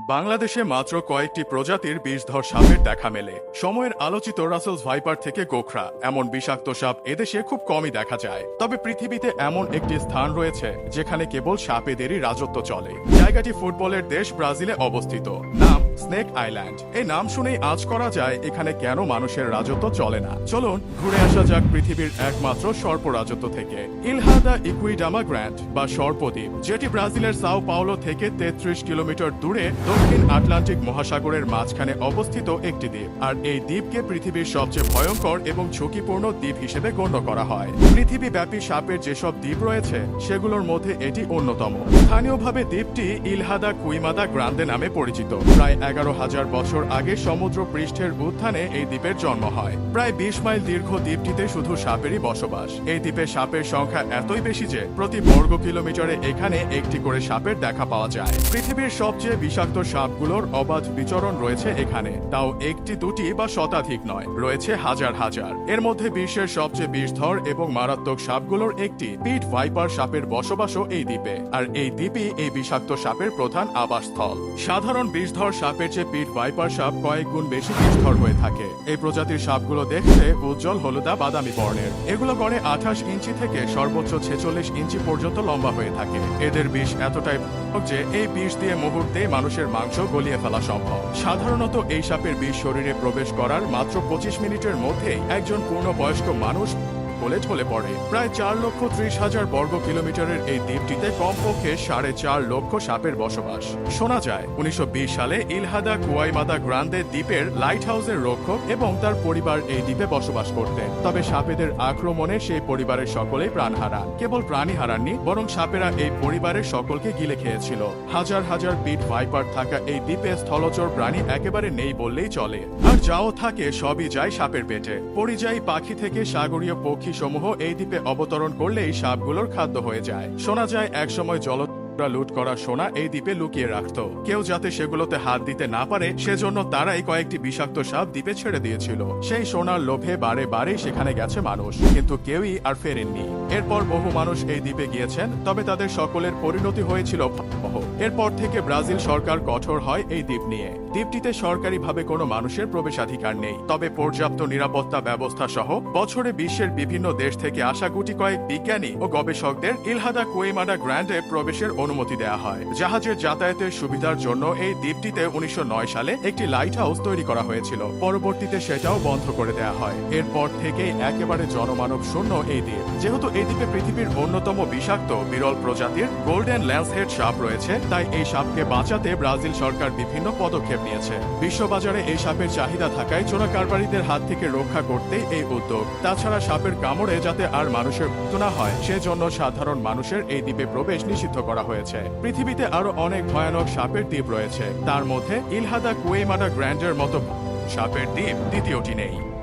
বাংলাদেশে মাত্র কয়েকটি প্রজাতির বিষধর সাপের দেখা মেলে। সময়ের আলোচিত রাসেলস ভাইপার থেকে গোখরা, এমন বিষাক্ত সাপ এদেশে খুব কমই দেখা যায়। তবে পৃথিবীতে এমন একটি স্থান রয়েছে, যেখানে কেবল সাপেদেরই রাজত্ব চলে। জায়গাটি ফুটবলের দেশ ব্রাজিলে অবস্থিত। নাম স্নেক আইল্যান্ড। এই নাম শুনেই আজ করা যায় এখানে কেন মানুষের রাজত্ব চলে না। চলুন, ঘুরে আসা যাক পৃথিবীর একমাত্র সর্প রাজত্ব থেকে। ইলহাদা ইকুইডামা গ্র্যান্ড বা সর্পদ্বীপ, যেটি ব্রাজিলের সাও পাওলো থেকে তেত্রিশ কিলোমিটার দূরে দক্ষিণ আটলান্টিক মহাসাগরের মাঝখানে অবস্থিত একটি দ্বীপ। আর এই দ্বীপকে পৃথিবীর সবচেয়ে ভয়ঙ্কর এবং ঝুঁকিপূর্ণ দ্বীপ হিসেবে গণ্য করা হয়। পৃথিবীব্যাপী সাপের যেসব দ্বীপ রয়েছে, সেগুলোর মধ্যে এটি অন্যতম। স্থানীয়ভাবে দ্বীপটি ইলহাদা কুইমাদা গ্রান্দে নামে পরিচিত। প্রায় এগারো হাজার বছর আগে সমুদ্র পৃষ্ঠের উত্থানে এই দ্বীপের জন্ম হয়। প্রায় বিশ মাইল দীর্ঘ দ্বীপটিতে শুধু সাপেরই বসবাস। এই দ্বীপে সাপের সংখ্যা এতই বেশি যে প্রতি বর্গ কিলোমিটারে এখানে একটি করে সাপের দেখা পাওয়া যায়। পৃথিবীর সবচেয়ে বিষাক্ত সাপগুলোর অবাধ বিচরণ রয়েছে এখানে। তাও একটি, দুটি বা শতাধিক নয়, রয়েছে হাজার হাজার। এর মধ্যে বিশ্বের সবচেয়ে বিষধর এবং মারাত্মক সাপগুলোর একটি, পিট ভাইপার সাপের বসবাসও এই দ্বীপে। আর এই দ্বীপই এই বিষাক্ত সাপের প্রধান আবাসস্থল। সাধারণ বিষধর সাপের চেয়ে পিট ভাইপার সাপ কয়েক গুণ বেশি বিষধর হয়ে থাকে। এই প্রজাতির সাপগুলো দেখতে উজ্জ্বল, হলুদা, বাদামি বর্ণের। এগুলো গড়ে আঠাশ ইঞ্চি থেকে সর্বোচ্চ ছেচল্লিশ ইঞ্চি পর্যন্ত লম্বা হয়ে থাকে। এদের বিষ এতটাই যে এই বিষ দিয়ে মুহূর্তে মানুষের মাংস গলিয়ে ফেলা সম্ভব। সাধারণত এই সাপের বিষ শরীরে প্রবেশ করার মাত্র পঁচিশ মিনিটের মধ্যেই একজন পূর্ণবয়স্ক মানুষ বলে ঢলে পড়ে। প্রায় চার লক্ষ ত্রিশ হাজার বর্গ কিলোমিটারের এই দ্বীপটিতে কমপক্ষে সাড়ে চার লক্ষ সাপের বসবাস। শোনা যায়, উনিশশো সালে ইলহাদা কুয়াইমাদা গ্রান্দে দ্বীপের লাইট হাউসের রক্ষক এবং তার পরিবার এই দ্বীপে বসবাস করতেন। তবে সাপেদের আক্রমণে সেই পরিবারের সকলেই প্রাণ হারান। কেবল প্রাণী হারাননি, বরং সাপেরা এই পরিবারের সকলকে গিলে খেয়েছিল। হাজার হাজার পিট ভাইপার থাকা এই দ্বীপে স্থলচর প্রাণী একেবারে নেই বললেই চলে। আর যাও থাকে সবই যায় সাপের পেটে। পরিযায়ী পাখি থেকে সাগরীয় পক্ষী সমূহ এই দ্বীপে অবতরণ করলেই সাপগুলোর খাদ্য হয়ে যায়। শোনা যায়, একসময় জল লুট করা সোনা এই দ্বীপে লুকিয়ে রাখত। কেউ যাতে সেগুলোতে হাত দিতে না পারে, সেজন্য তারাই কয়েকটি বিষাক্ত সাপ দ্বীপে ছেড়ে দিয়েছিল। সেই সোনার লোভে বারে বারে সেখানে গেছে মানুষ, কিন্তু কেউই আর ফেরেননি। এরপর বহু মানুষ এই দ্বীপে গিয়েছেন, তবে তাদের সকলের পরিণতি হয়েছিল এরপর থেকে ব্রাজিল সরকার কঠোর হয় এই দ্বীপ নিয়ে। দ্বীপটিতে সরকারিভাবে কোনো মানুষের প্রবেশাধিকার নেই। তবে পর্যাপ্ত নিরাপত্তা ব্যবস্থা সহ বছরে বিশ্বের বিভিন্ন দেশ থেকে আসা গুটি কয়েক বিজ্ঞানী ও গবেষকদের ইলহাদা কুয়েমাডা গ্র্যান্ডে প্রবেশের অনুমতি দেওয়া হয়। জাহাজের যাতায়াতের সুবিধার জন্য এই দ্বীপটিতে উনিশশো নয় সালে একটি লাইট হাউস তৈরি করা হয়েছিল। পরবর্তীতে সেটাও বন্ধ করে দেওয়া হয়। এরপর থেকেই একেবারে জনমানব শূন্য এই দ্বীপ। যেহেতু এই দ্বীপে পৃথিবীর অন্যতম বিষাক্ত, বিরল প্রজাতির গোল্ডেন ল্যান্সহেড সাপ রয়েছে, তাই এই সাপকে বাঁচাতে ব্রাজিল সরকার বিভিন্ন পদক্ষেপ নিয়েছে বিশ্ববাজারে এই সাপের চাহিদা থাকায় চোরা কারবারিদের হাত থেকে রক্ষা করতে এই উদ্যোগ। তাছাড়া সাপের কামড়ে যাতে আর মানুষের না হয়, সেজন্য সাধারণ মানুষের এই দ্বীপে প্রবেশ নিষিদ্ধ করা হয়েছে। পৃথিবীতে আরও অনেক ভয়ানক সাপের দ্বীপ রয়েছে। তার মধ্যে ইলহাদা কুয়েমাডা গ্র্যান্ডের মতো সাপের দ্বীপ দ্বিতীয়টি নেই।